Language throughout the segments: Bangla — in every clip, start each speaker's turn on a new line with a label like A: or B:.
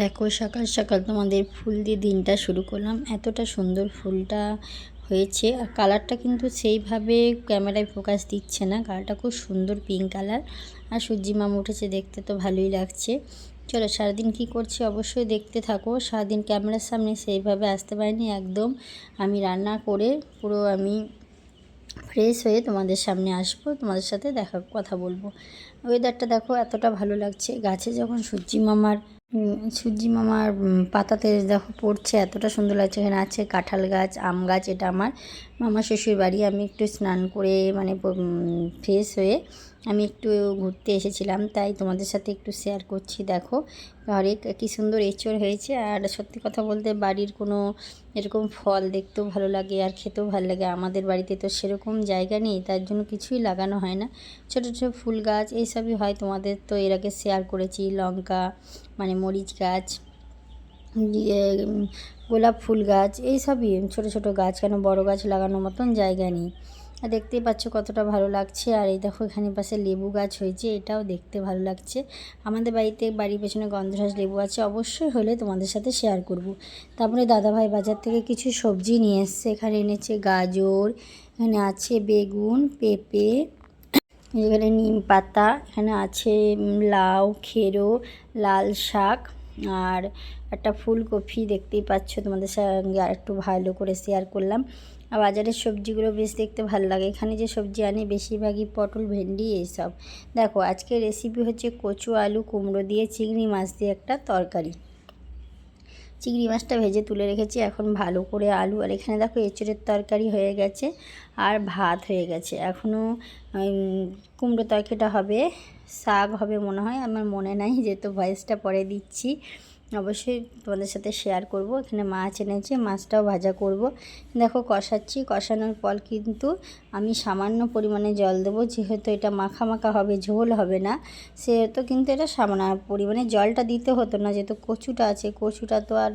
A: দেখো সকাল সকাল তোমাদের ফুল দিয়ে দিনটা শুরু করলাম। এতটা সুন্দর ফুলটা হয়েছে। আর কালারটা কিন্তু সেইভাবে ক্যামেরায় ফোকাস দিচ্ছে না। কালারটা খুব সুন্দর পিঙ্ক কালার। আর সূর্যি মামা উঠেছে দেখতে তো ভালোই লাগছে। চলো সারাদিন কি করছি অবশ্যই দেখতে থাকো। সারাদিন ক্যামেরার সামনে সেইভাবে আসতে পারিনি একদম। আমি রান্না করে পুরো আমি ফ্রেশ হয়ে তোমাদের সামনে আসব। তোমাদের সাথে দেখা, কথা বলব। ওয়েদারটা দেখো এতটা ভালো লাগছে। গাছে যখন সূর্যি মামার সূর্যি মামার পাতাতে দেখো পড়ছে, এতটা সুন্দর লাগছে। এখানে আছে কাঁঠাল গাছ, আম গাছ, এটা আমার মামা শ্বশুর বাড়ি আমি একটু স্নান করে মানে ফ্রেশ হয়ে আমি একটু ঘুরতে এসেছিলাম, তাই তোমাদের সাথে একটু শেয়ার করছি, দেখো। ঘরে কি সুন্দর এঁচড় হয়েছে, আর সত্যি কথা বলতে বাড়ির কোনো এরকম ফল দেখতেও ভালো লাগে, আর খেতেও ভালো লাগে। আমাদের বাড়িতে তো সেরকম জায়গা নেই, তার জন্য কিছুই লাগানো হয় না। ছোটো ছোটো ফুল গাছ এইসবই হয় তোমাদের, তো এর আগে শেয়ার করেছি, লঙ্কা মানে মরিচ গাছ দিয়ে গোলাপ ফুল গাছ এইসবই ছোটো ছোটো গাছ, কেন বড় গাছ লাগানোর মতন জায়গা নেই। দেখতেই পাচ্ছ কতটা ভালো লাগছে। আর এই দেখো এখানে পাশে লেবু গাছ হয়েছে, এটাও দেখতে ভালো লাগছে। আমাদের বাড়িতে, বাড়ির পেছনে গন্ধরাজ লেবু আছে, অবশ্যই হলে তোমাদের সাথে শেয়ার করব। তারপরে দাদাভাই বাজার থেকে কিছু সবজি নিয়ে এসছে। এখানে এনেছে গাজর, এখানে আছে বেগুন, পেঁপে, এখানে নিম পাতা, এখানে আছে লাউ, খেরো, লাল শাক আর একটা ফুলকপি দেখতেই পাচ্ছ তোমাদের সঙ্গে আর একটু ভালো করে শেয়ার করলাম। আর বাজারের সবজিগুলো বেশ দেখতে ভালো লাগে। এখানে যে সবজি আনে, বেশিরভাগই পটল, ভেন্ডি, এইসব। দেখো আজকে রেসিপি হচ্ছে কচু, আলু, কুমড়ো দিয়ে চিংড়ি মাছ দিয়ে একটা তরকারি। চিংড়ি মাছটা ভেজে তুলে রেখেছি, এখন ভালো করে আলু, আর এখানে দেখো এঁচড়ের তরকারি হয়ে গেছে আর ভাত হয়ে গেছে। এখনও কুমড়ো তরকারিটা হবে, শাক হবে মনে হয়, আমার মনে নাই, যেহেতু ভয়েসটা পরে দিচ্ছি। অবশ্যই তোমাদের সাথে শেয়ার করব। এখানে মাছ এনেছে, মাছটাও ভাজা করব। দেখো কষাচ্ছি, কষানোর পর কিন্তু আমি সামান্য পরিমাণে জল দেবো। যেহেতু এটা মাখা মাখা হবে, ঝোল হবে না, সেহেতু কিন্তু এটা সামান্য পরিমাণে জলটা দিতে হতো না। যেহেতু কচুটা আছে, কচুটা তো আর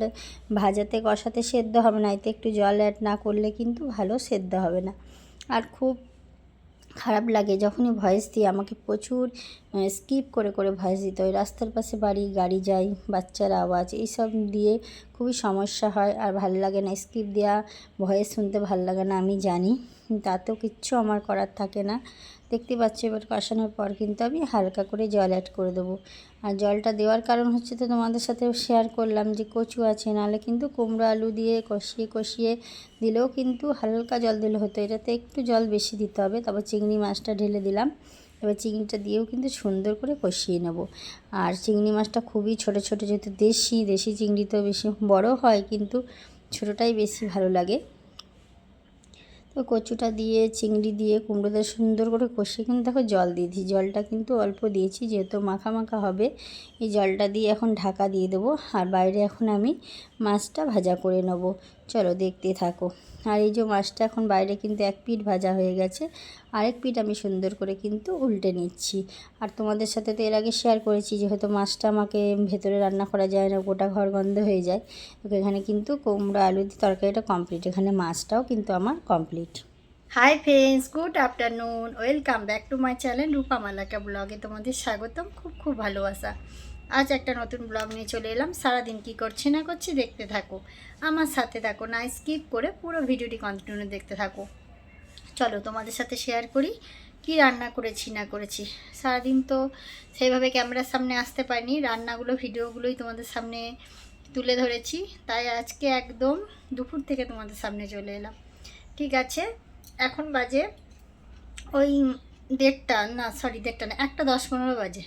A: ভাজাতে, কষাতে সেদ্ধ হবে না। এতে একটু জল অ্যাড না করলে কিন্তু ভালো সেদ্ধ হবে না। আর খুব খারাপ লাগে, যখনই ভয়েস দিই, আমাকে প্রচুর স্কিপ করে করে ভয়েস দিতে হয়। রাস্তার পাশে বাড়ি, গাড়ি যাই বাচ্চার আওয়াজ, এইসব দিয়ে খুবই সমস্যা হয় আর ভালো লাগে না। স্কিপ দেওয়া ভয়েস শুনতে ভালো লাগে না, আমি জানি। তাতেও কিচ্ছু আমার করার থাকে না। দেখতে পাচ্ছি এবার কষানোর পর কিন্তু আমি হালকা করে জল অ্যাড করে দেবো। আর জলটা দেওয়ার কারণ হচ্ছে তো তোমাদের সাথে শেয়ার করলাম যে কচু আছে, নাহলে কিন্তু কুমড়ো আলু দিয়ে কষিয়ে কষিয়ে দিলেও কিন্তু হালকা জল দিলে হতো। এটাতে একটু জল বেশি দিতে হবে, তারপর চিংড়ি মাছটা ঢেলে দিলাম। এবার চিংড়িটা দিয়েও কিন্তু সুন্দর করে কষিয়ে নেব। আর চিংড়ি মাছটা খুবই ছোট ছোট যেহেতু দেশি দেশি চিংড়ি তো বেশি বড় হয় কিন্তু ছোটোটাই বেশি ভালো লাগে। তো কচুটা দিয়ে, চিংড়ি দিয়ে কুমড়োটা সুন্দর করে কষিয়ে কিন্তু দেখো জল দিয়েছি। জলটা কিন্তু অল্প দিয়েছি, যেহেতু মাখা মাখা হবে, এই জলটা দিয়ে এখন ঢাকা দিয়ে দেবো। আর বাইরে এখন আমি মাছটা ভাজা করে নেব। চলো দেখতে থাকো। আর এই যে মাছটা এখন বাইরে কিন্তু এক পিঠ ভাজা হয়ে গেছে। আরেক পিঠ আমি সুন্দর করে কিন্তু উল্টে নিচ্ছি। আর তোমাদের সাথে তো এর আগে শেয়ার করেছি যেহেতু মাছটা আমাকে ভেতরে রান্না করা যায় না, গোটা ঘর গন্ধ হয়ে যায়। এখানে কিন্তু কুমড়ো, আলু দিয়ে তরকারিটা কমপ্লিট এখানে মাছটাও কিন্তু আমার complete hi friends good afternoon welcome back to my channel Rupa Malaka ব্লগে তোমাদের স্বাগতম। খুব খুব ভালোবাসা। আজ একটা নতুন ব্লগ নিয়ে চলে এলাম। সারাদিন কি করছি না করছি দেখতে থাকো। আমার সাথে থাকো না স্কিপ করে পুরো ভিডিওটি কন্টিনিউ দেখতে থাকো। চলো তোমাদের সাথে শেয়ার করি, কি রান্না করেছি, না করেছি। সারাদিন তো সেইভাবে ক্যামেরার সামনে আসতে পারিনি। রান্নাগুলো, ভিডিওগুলোই তোমাদের সামনে তুলে ধরেছি। তাই আজকে একদম দুপুর থেকে তোমাদের সামনে চলে এলাম। ঠিক আছে, এখন বাজে ওই দেড়টা, না সরি দেড়টা না, একটা দশ পনেরো বাজে।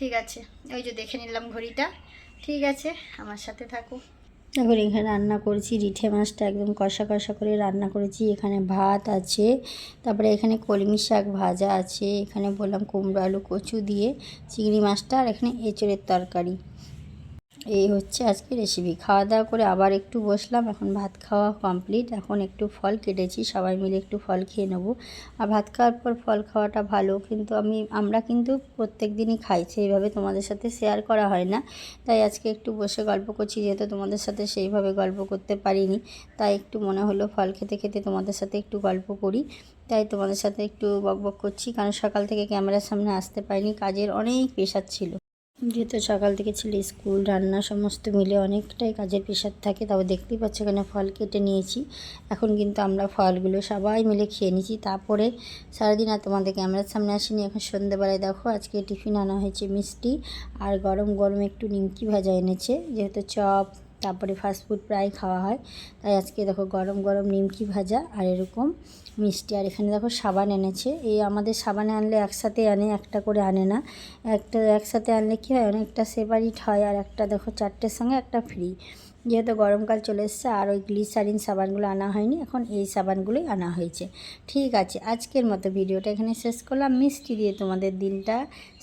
A: ঠিক আছে, ওই যে দেখে নিলাম ঘড়িটা। ঠিক আছে, আমার সাথে থাকো। এখন এখানে রান্না করেছি, রিঠে মাছটা একদম কষা কষা করে রান্না করেছি। এখানে ভাত আছে, তারপরে এখানে কলমি শাক ভাজা আছে, এখানে বললাম কুমড়ো আলু কচু দিয়ে চিংড়ি মাছটা, আর এখানে এঁচড়ের তরকারি। এই হচ্ছে আজকে রেসিপি খাওয়া দাওয়া করে আবার একটু বসলাম, এখন ভাত খাওয়া কমপ্লিট এখন একটু ফল কেটেছি, সবাই মিলে একটু ফল খেয়ে নেব। আর ভাত খাওয়ার পর ফল খাওয়াটা ভালো, কিন্তু আমি, আমরা কিন্তু প্রত্যেক দিনই খাই, সেইভাবে তোমাদের সাথে শেয়ার করা হয় না। তাই আজকে একটু বসে গল্প করছি, যেহেতু তোমাদের সাথে সেইভাবে গল্প করতে পারিনি। তাই একটু মনে হলো ফল খেতে খেতে তোমাদের সাথে একটু গল্প করি। তাই তোমাদের সাথে একটু বকবক করছি, কারণ সকাল থেকে ক্যামেরার সামনে আসতে পারিনি, কাজের অনেক প্রেশার ছিল। যেহেতু সকাল থেকে ছেলে স্কুল, রান্না সমস্ত মিলে অনেকটাই কাজের প্রেশার থাকে তবে দেখতেই পাচ্ছি এখানে ফল কেটে নিয়েছি। এখন কিন্তু আমরা ফলগুলো সবাই মিলে খেয়ে নিয়েছি। তারপরে সারাদিন আর তোমাদের ক্যামেরার সামনে আসিনি, এখন সন্ধ্যেবেলায় দেখো আজকে টিফিন আনা হয়েছে মিষ্টি আর গরম গরম একটু নিমকি ভাজা এনেছে, যেহেতু চপ তারপরে ফাস্টফুড প্রায় খাওয়া হয়। তাই আজকে দেখো গরম গরম নিমকি ভাজা আর এরকম মিষ্টি। আর এখানে দেখো সাবান এনেছে। এই আমাদের সাবানে আনলে একসাথে আনে, একটা করে আনে না। একটা একসাথে আনলে কী হয়? অনেকটা সেপারেট হয় আর একটা দেখো চারটের সঙ্গে একটা ফ্রি যেহেতু গরমকাল চলে এসছে আর ওই গ্লিসারিন সাবানগুলো আনা হয়নি, এখন এই সাবানগুলোই আনা হয়েছে। ঠিক আছে, আজকের মতো ভিডিওটা এখানে শেষ করলাম। মিষ্টি দিয়ে তোমাদের দিনটা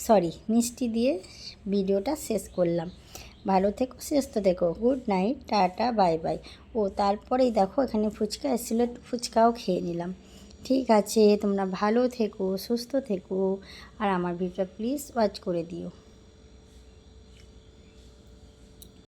A: সরি মিষ্টি দিয়ে ভিডিওটা শেষ করলাম। ভালো থেকো, সুস্থ থেকো। Good night, tata, bye bye. ও, তারপরেই দেখো এখানে ফুচকা এসেছিল, ফুচকাও খেয়ে নিলাম। ঠিক আছে, তোমরা ভালো থেকো, সুস্থ থেকো। আর আমার ভিডিওটা প্লিজ ওয়াচ করে দিও।